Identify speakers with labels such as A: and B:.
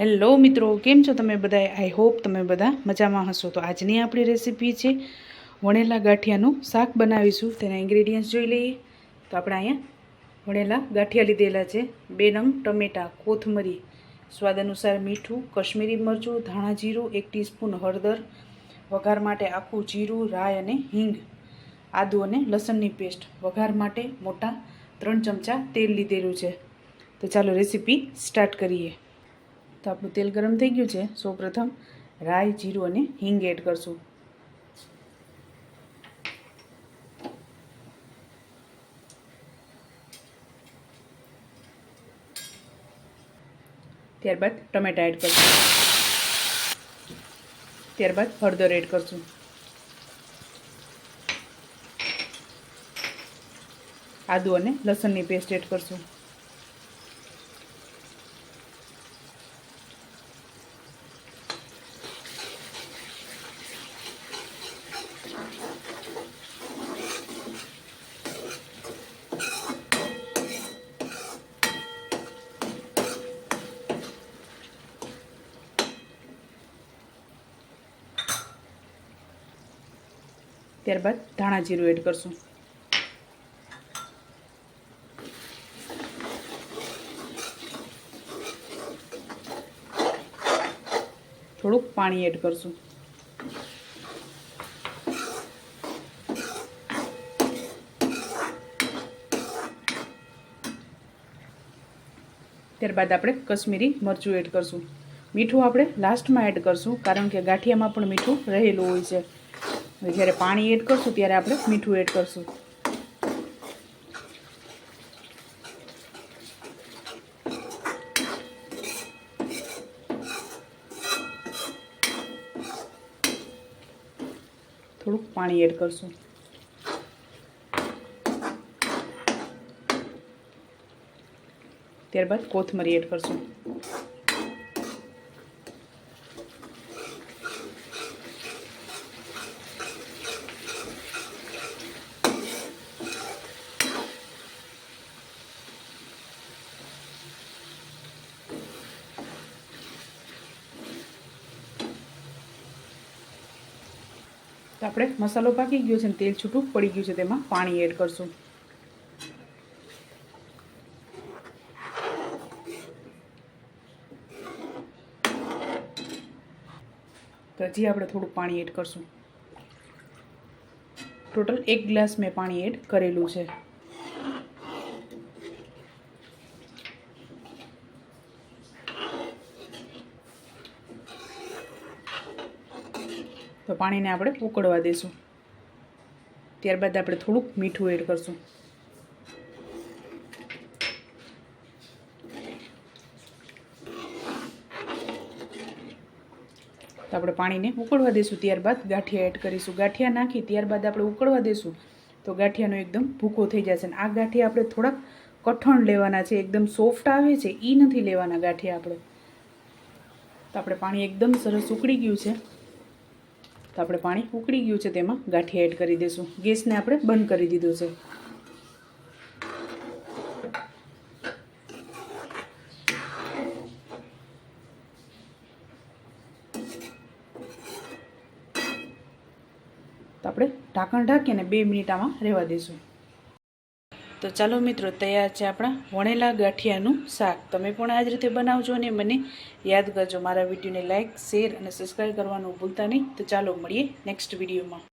A: Hello મિત્રો, કેમ છો તમે બધા? આઈ હોપ તમે બધા મજામાં હશો. તો આજની આપણી રેસીપી છે વણેલા ગાંઠિયાનું શાક બનાવીશું. તેના ઇન્ગ્રેડિયન્ટ્સ જોઈ લઈએ. તો આપણે અહીંયા વણેલા ગાંઠિયા લીધેલા છે. બે નંગ ટમેટાં, કોથમરી, સ્વાદ અનુસાર મીઠું, કશ્મીરી મરચું, ધાણા જીરું, એક ટીસ્પૂન હળદર, વઘાર માટે આખું જીરું, રાઈ અને હિંગ, આદુ અને લસણની પેસ્ટ. વઘાર માટે મોટા ત્રણ ચમચા તેલ લીધેલું છે. તો ચાલો રેસીપી સ્ટાર્ટ કરીએ. તો આપણું તેલ ગરમ થઈ ગયું છે. સૌપ્રથમ રાઈ, જીરું અને હિંગ એડ કરશું. ત્યારબાદ ટમેટા એડ કરશું. ત્યારબાદ હળદર એડ કરશું. આદુ અને લસણની પેસ્ટ એડ કરશું. ત્યારબાદ ધાણા જીરું એડ કરશું. થોડુંક પાણી એડ કરશું. ત્યારબાદ આપણે કશ્મીરી મરચું એડ કરશું. મીઠું આપણે લાસ્ટમાં એડ કરશું, કારણ કે ગાંઠિયામાં પણ મીઠું રહેલું હોય છે. હવે જ્યારે પાણી એડ કરશું ત્યારે આપણે મીઠું એડ કરશું. થોડુંક પાણી એડ કરશું. ત્યારબાદ કોથમરી એડ કરશું. તો આપણે મસાલો પાકી ગયો છે ને તેલ છૂટું પડી ગયું છે તેમાં પાણી એડ કરશું. તો હજી આપણે થોડું પાણી એડ કરશું. ટોટલ એક ગ્લાસ મેં પાણી એડ કરેલું છે. તો પાણીને આપણે ઉકળવા દઈશું ત્યારબાદ આપણે થોડુંક મીઠું એડ કરશું. તો આપણે પાણીને ઉકળવા દઈશું ત્યારબાદ ગાંઠિયા એડ કરીશું. ગાંઠિયા નાખી ત્યારબાદ આપણે ઉકળવા દઈશું તો ગાંઠિયાનો એકદમ ભૂકો થઈ જશે અને આ ગાંઠિયા આપણે થોડાક કઠણ લેવાના છે. એકદમ સોફ્ટ આવે છે એ નથી લેવાના ગાંઠિયા આપણે. તો આપણે પાણી એકદમ સરસ ઉકળી ગયું છે. તો આપણે પાણી ઉકળી ગયું છે તેમાં ગાંઠિયા એડ કરી દઈશું. ગેસને આપણે બંધ કરી દીધો છે. તો આપણે ઢાંકણ ઢાંકીને બે મિનિટ આમાં રહેવા દઈશું. તો ચાલો મિત્રો, તૈયાર છે આપણા વણેલા ગાંઠિયાનું શાક. તમે પણ આ જ રીતે બનાવજો અને મને યાદ કરજો. મારા વિડીયોને લાઇક શેર અને સબસ્ક્રાઈબ કરવાનું ભૂલતા નહીં. તો ચાલો મળીએ નેક્સ્ટ વિડીયોમાં.